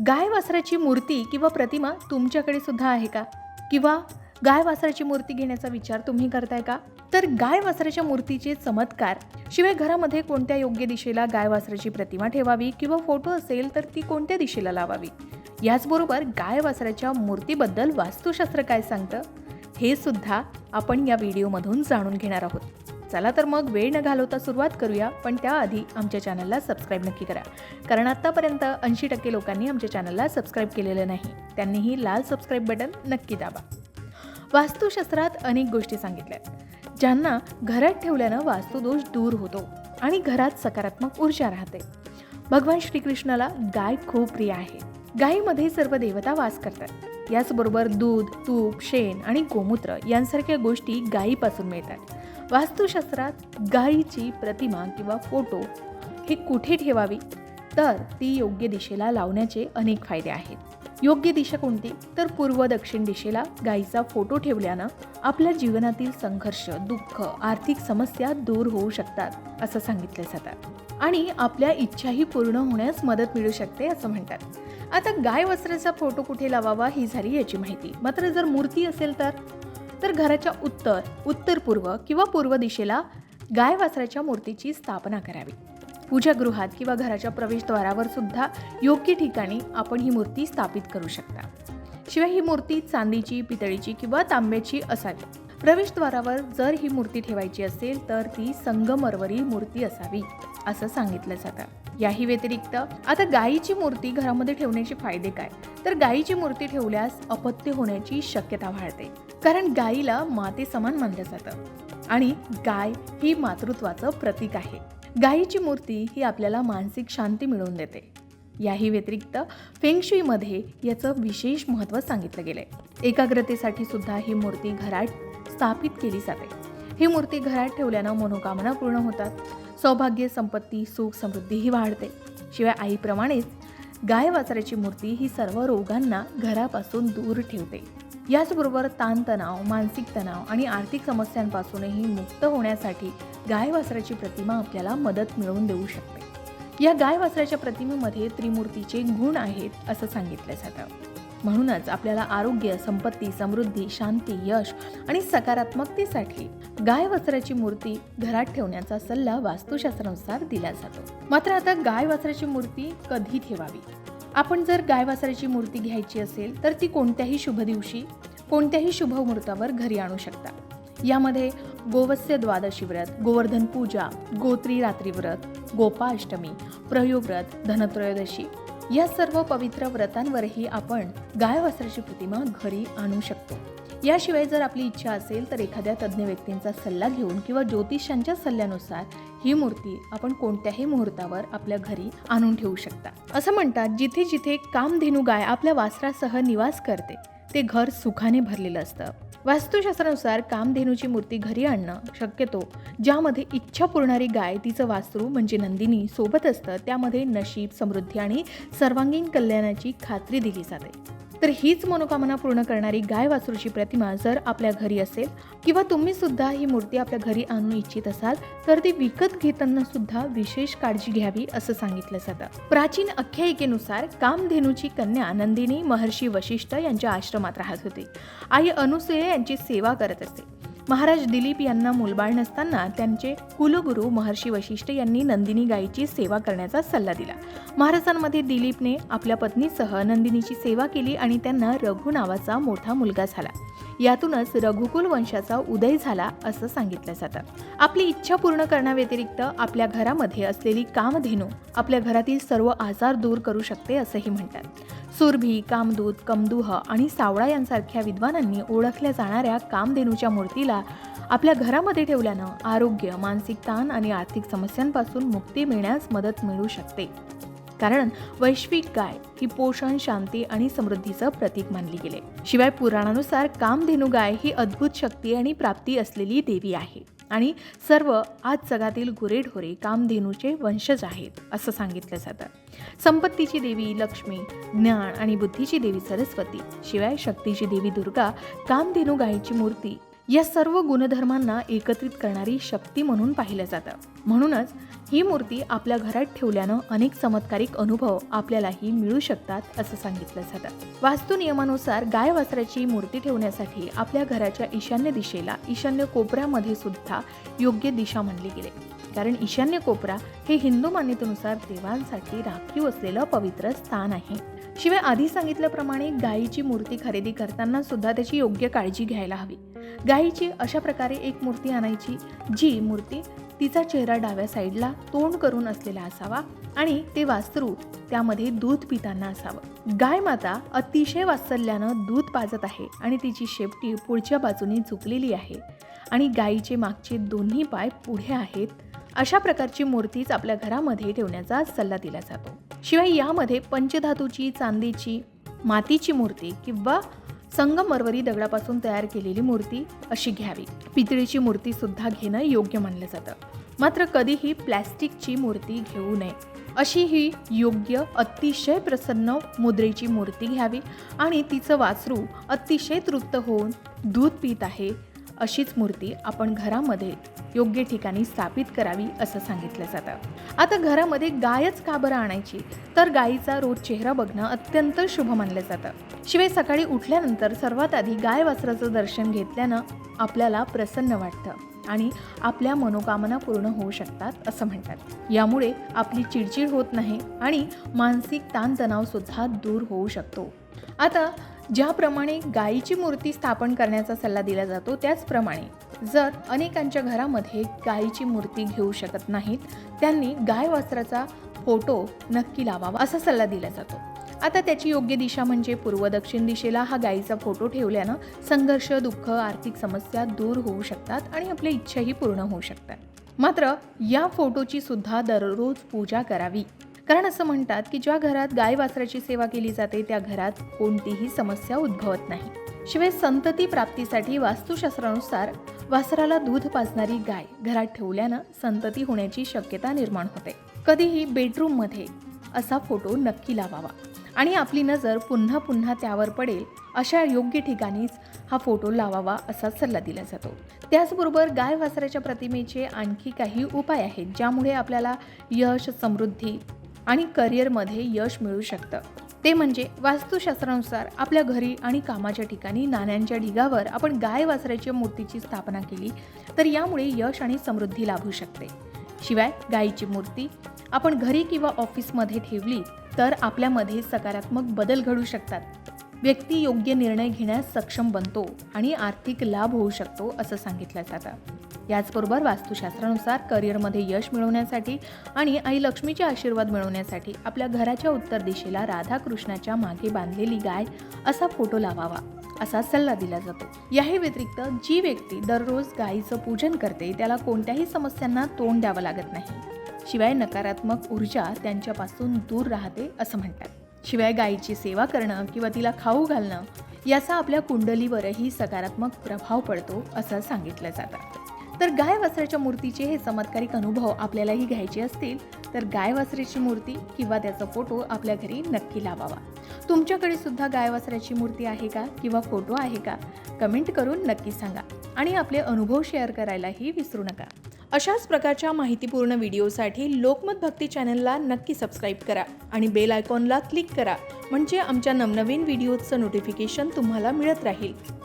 गाय वासराची मूर्ती किंवा प्रतिमा तुमच्याकडे सुद्धा आहे का? किंवा गाय वासराची मूर्ती घेण्याचा विचार तुम्ही करताय का? तर गाय वासराच्या मूर्तीचे चमत्कार शिवाय घरामध्ये कोणत्या योग्य दिशेला गाय वासराची प्रतिमा ठेवावी किंवा फोटो असेल तर ती कोणत्या दिशेला लावावी? याचबरोबर गाय वासराच्या मूर्तीबद्दल वास्तुशास्त्र काय सांगतं? हे सुद्धा आपण या व्हिडिओमधून जाणून घेणार आहोत. चला तर मग वेळ न घालवता सुरुवात करूया पण त्याआधी आमच्या चॅनलला सबस्क्राईब नक्की करा. कारण आत्तापर्यंत ऐंशी टक्के लोकांनी आमच्या चॅनलला सबस्क्राईब केलेलं नाही. त्यांनीही लाल सबस्क्राईब बटन नक्की दाबा. वास्तुशास्त्रात अनेक गोष्टी सांगितल्या आहेत ज्यांना घरात ठेवल्यानं वास्तुदोष दूर होतो आणि घरात सकारात्मक ऊर्जा राहते. भगवान श्रीकृष्णाला गाय खूप प्रिय आहे. गायीमध्ये सर्व देवता वास करतात. याचबरोबर दूध तूप शेण आणि गोमूत्र यांसारख्या गोष्टी गायीपासून मिळतात. वास्तुशास्त्रात गायीची प्रतिमा किंवा फोटो हे कुठे ठेवावी? तर ती योग्य दिशेला लावण्याचे अनेक फायदे आहेत. योग्य दिशा कोणती? तर पूर्व दक्षिण दिशेला गायीचा फोटो ठेवल्यानं आपल्या जीवनातील संघर्ष दुःख आर्थिक समस्या दूर होऊ शकतात असं सांगितलं जातं. आणि आपल्या इच्छाही पूर्ण होण्यास मदत मिळू शकते असं म्हणतात. आता गाय वस्त्राचा फोटो कुठे लावावा ही झाली याची माहिती. मात्र जर मूर्ती असेल तर? तर घराच्या उत्तर उत्तर पूर्व किंवा पूर्व दिशेला गाय वस्त्राच्या मूर्तीची स्थापना करावी. पूजागृहात किंवा घराच्या प्रवेशद्वारावर सुद्धा योग्य ठिकाणी आपण ही मूर्ती स्थापित करू शकता. शिवाय ही मूर्ती चांदीची पितळीची किंवा तांब्याची असावी. प्रवेशद्वारावर जर ही मूर्ती ठेवायची असेल तर ती संगमरवरी मूर्ती असावी असं सांगितलं जातं. याही व्यतिरिक्त आता गायीची मूर्ती घरामध्ये ठेवण्याचे फायदे काय? तर गायीची मूर्ती ठेवल्यास अपत्य होण्याची शक्यता वाढते कारण गायीला माते समान मानलं जातं. आणि गाय ही मातृत्वाचं प्रतीक आहे. गायीची मूर्ती ही आपल्याला मानसिक शांती मिळवून देते. याही व्यतिरिक्त फेंगशुईमध्ये याचं विशेष महत्त्व सांगितलं गेलंय. एकाग्रतेसाठी सुद्धा ही मूर्ती घरात स्थापित केली जाते ही मूर्ती घरात ठेवल्यानं मनोकामना पूर्ण होतात. सौभाग्य संपत्ती सुख समृद्धीही वाढते. शिवाय आईप्रमाणेच गाय वासराची मूर्ती ही सर्व रोगांना घरापासून दूर ठेवते. याचबरोबर ताणतणाव मानसिक तणाव आणि आर्थिक समस्यांपासूनही मुक्त होण्यासाठी गाय वासराची प्रतिमा आपल्याला मदत मिळवून देऊ शकते. या गाय वासराच्या प्रतिमेमध्ये त्रिमूर्तीचे गुण आहेत असं सांगितलं जातं. म्हणूनच आपल्याला आरोग्य संपत्ती समृद्धी शांती यश आणि सकारात्मकतेसाठी गाय वस्त्राची मूर्ती घरात ठेवण्याचा सल्ला वास्तुशास्त्रानुसार दिला जातो. मात्र आता गाय वस्त्राची मूर्ती कधी ठेवावी? आपण जर गाय वासराची मूर्ती घ्यायची असेल तर ती कोणत्याही शुभ दिवशी कोणत्याही शुभ मुहूर्तावर घरी आणू शकता. यामध्ये गोवत्स्य द्वादशी व्रत गोवर्धन पूजा गोत्री रात्री व्रत गोपाष्टमी प्रयोव्रत धनत्रयोदशी या सर्व पवित्र व्रतांवरही आपण गाय वस्त्राची प्रतिमा घरी आणू शकतो. याशिवाय जर आपली इच्छा असेल तर एखाद्या तज्ज्ञ व्यक्तींचा सल्ला घेऊन किंवा ज्योतिषांच्या सल्ल्यानुसार ही मूर्ती आपण कोणत्याही मुहूर्तावर आपल्या घरी आणून ठेवू शकता. असं म्हणतात जिथे जिथे कामधेनू गाय आपल्या वासरासह निवास करते ते घर सुखाने भरलेलं असतं. वास्तुशास्त्रानुसार कामधेनूची मूर्ती घरी आणणं शक्यतो. ज्यामध्ये इच्छा पुरणारी गाय तिचं वासरू म्हणजे नंदिनी सोबत असतं त्यामध्ये नशीब समृद्धी आणि सर्वांगीण कल्याणाची खात्री दिली जाते. तर हीच मनोकामना पूर्ण करणारी गाय वासरूची प्रतिमा जर आपल्या घरी असेल किंवा तुम्ही सुद्धा ही मूर्ती आपल्या घरी आणू इच्छित असाल तर ती विकत घेताना सुद्धा विशेष काळजी घ्यावी असं सांगितलं जातं. प्राचीन आख्यायिकेनुसार कामधेनूची कन्या नंदिनी महर्षी वशिष्ठ यांच्या आश्रमात राहत होती. आई अनुसूया यांची सेवा करत असते. महाराज दिलीप यांना मुलबाळ नसताना त्यांचे कुलगुरू महर्षी वशिष्ठ यांनी नंदिनी गायीची सेवा करण्याचा सल्ला दिला. महाराजांमध्ये दिलीपने आपल्या पत्नीसह नंदिनीची सेवा केली आणि त्यांना रघु नावाचा मोठा मुलगा झाला. यातूनच रघुकुल वंशाचा उदय झाला असं सांगितलं जातं. आपली इच्छा पूर्ण करण्याव्यतिरिक्त आपल्या घरामध्ये असलेली कामधेनू आपल्या घरातील सर्व आजार दूर करू शकते असंही म्हणतात. सुरभी कामदूत कमदुह आणि सावळा यांसारख्या विद्वानांनी ओळखल्या जाणाऱ्या कामधेनूच्या मूर्तीला आपल्या घरामध्ये ठेवल्यानं आरोग्य मानसिक ताण आणि आर्थिक समस्यांपासून मुक्ती मिळण्यास मदत मिळू शकते. कारण वैश्विक गाय ही पोषण शांती आणि समृद्धीचं प्रतीक मानली गेले. शिवाय पुराणानुसार कामधेनू गाय ही अद्भुत शक्ती आणि प्राप्ती असलेली देवी आहे. आणि सर्व आज जगातील गुरेढोरे कामधेनूचे वंशज आहेत असं सांगितलं जातं. संपत्तीची देवी लक्ष्मी ज्ञान आणि बुद्धीची देवी सरस्वती. शिवाय शक्तीची देवी दुर्गा कामधेनू गायीची मूर्ती या सर्व गुणधर्मांना एकत्रित करणारी शक्ती म्हणून पाहिलं जातं. म्हणूनच ही मूर्ती आपल्या घरात ठेवल्यानं अनेक चमत्कारिक अनुभव आपल्यालाही मिळू शकतात असं सांगितलं जातं. वास्तू नियमानुसार गाय वासराची मूर्ती ठेवण्यासाठी आपल्या घराच्या ईशान्य दिशेला ईशान्य कोपऱ्यामध्ये सुद्धा योग्य दिशा मानली गेली. कारण ईशान्य कोपरा हे हिंदू मान्यतेनुसार देवांसाठी राखीव असलेलं पवित्र स्थान आहे. शिवाय आधी सांगितल्याप्रमाणे गायीची मूर्ती खरेदी करताना सुद्धा त्याची योग्य काळजी घ्यायला हवी. गायीची अशा प्रकारे एक मूर्ती आणायची जी मूर्ती तिचा चेहरा डाव्या साईडला तोंड करून असलेला असावा आणि ते वासरू त्यामध्ये दूध पिताना असावं. गाय माता अतिशय वात्सल्यानं दूध पाजत आहे आणि तिची शेपटी पुढच्या बाजूने झुकलेली आहे आणि गायीचे मागचे दोन्ही पाय पुढे आहेत अशा प्रकारची मूर्तीच आपल्या घरामध्ये ठेवण्याचा सल्ला दिला जातो. शिवाय यामध्ये पंचधातूची चांदीची मातीची मूर्ती किंवा संगमरवरी दगडापासून तयार केलेली मूर्ती अशी घ्यावी. पितळीची मूर्ती सुद्धा घेणं योग्य मानलं जातं. मात्र कधीही प्लॅस्टिकची मूर्ती घेऊ नये. अशी ही योग्य अतिशय प्रसन्न मुद्रेची मूर्ती घ्यावी आणि तिचं वासरू अतिशय तृप्त होऊन दूध पित आहे अशीच मूर्ती आपण घरामध्ये योग्य ठिकाणी स्थापित करावी असं सांगितलं जातं. आता घरामध्ये गायच का बरं आणायची? तर गायीचा रोज चेहरा बघणं अत्यंत शुभ मानलं जातं. शिवाय सकाळी उठल्यानंतर सर्वात आधी गाय वासराचं दर्शन घेतल्यानं आपल्याला प्रसन्न वाटतं आणि आपल्या मनोकामना पूर्ण होऊ शकतात असं म्हणतात. यामुळे आपली चिडचिड होत नाही आणि मानसिक ताणतणाव सुद्धा दूर होऊ शकतो. आता ज्याप्रमाणे गायीची मूर्ती स्थापन करण्याचा सल्ला दिला जातो त्याचप्रमाणे जर अनेकांच्या घरामध्ये गायीची मूर्ती घेऊ शकत नाहीत त्यांनी गाय वस्त्राचा फोटो नक्की लावावा असा सल्ला दिला जातो. आता त्याची योग्य दिशा म्हणजे पूर्व दक्षिण दिशेला हा गायीचा फोटो ठेवल्यानं संघर्ष दुःख आर्थिक समस्या दूर होऊ शकतात आणि आपल्या इच्छाही पूर्ण होऊ शकतात. मात्र या फोटोची सुद्धा दररोज पूजा करावी. कारण असं म्हणतात की ज्या घरात गाय वासराची सेवा केली जाते त्या घरात कोणतीही समस्या उद्भवत नाही. शिवाय संतती प्राप्तीसाठी वास्तुशास्त्रानुसार वासराला दूध पाजणारी गाय घरात ठेवल्यानं संतती होण्याची शक्यता निर्माण होते. कधीही बेडरूममध्ये असा फोटो नक्की लावावा. आणि आपली नजर पुन्हा पुन्हा त्यावर पडेल अशा योग्य ठिकाणीच हा फोटो लावावा असा सल्ला दिला जातो. त्याचबरोबर गाय वासराच्या प्रतिमेचे आणखी काही उपाय आहेत ज्यामुळे आपल्याला यश समृद्धी आणि करिअरमध्ये यश मिळू शकतं. ते म्हणजे वास्तुशास्त्रानुसार आपल्या घरी आणि कामाच्या ठिकाणी नाण्यांच्या ढिगावर आपण गाय वासराच्या मूर्तीची स्थापना केली तर यामुळे यश आणि समृद्धी लाभू शकते. शिवाय गायीची मूर्ती आपण घरी किंवा ऑफिसमध्ये ठेवली तर आपल्यामध्ये सकारात्मक बदल घडू शकतात. व्यक्ती योग्य निर्णय घेण्यास सक्षम बनतो आणि आर्थिक लाभ होऊ शकतो असं सांगितलं जातं. याचबरोबर वास्तुशास्त्रानुसार करिअरमध्ये यश मिळवण्यासाठी आणि आई लक्ष्मीचे आशीर्वाद मिळवण्यासाठी आपल्या घराच्या उत्तर दिशेला राधाकृष्णाच्या मागे बांधलेली गाय असा फोटो लावावा असा सल्ला दिला जातो. याही व्यतिरिक्त जी व्यक्ती दररोज गायीचं पूजन करते त्याला कोणत्याही समस्यांना तोंड द्यावं लागत नाही. शिवाय नकारात्मक ऊर्जा त्यांच्यापासून दूर राहते असं म्हणतात. शिवाय गायीची सेवा करणं किंवा तिला खाऊ घालणं याचा आपल्या कुंडलीवरही सकारात्मक प्रभाव पडतो असं सांगितलं जातं. तर गाय वासराच्या मूर्तीचे हे चमत्कारिक अनुभव आपल्यालाही घ्यायचे असतील तर गाय वासराची मूर्ती किंवा त्याचा फोटो आपल्या घरी नक्की लावावा. तुमच्याकडे सुद्धा गाय वासराची मूर्ती आहे का किंवा फोटो आहे का? कमेंट करून नक्की सांगा आणि आपले अनुभव शेअर करायलाही विसरू नका. अशाच प्रकारच्या माहितीपूर्ण व्हिडिओसाठी लोकमत भक्ती चॅनलला नक्की सबस्क्राईब करा आणि बेल आयकॉनला क्लिक करा म्हणजे आमच्या नवनवीन व्हिडिओचं नोटिफिकेशन तुम्हाला मिळत राहील.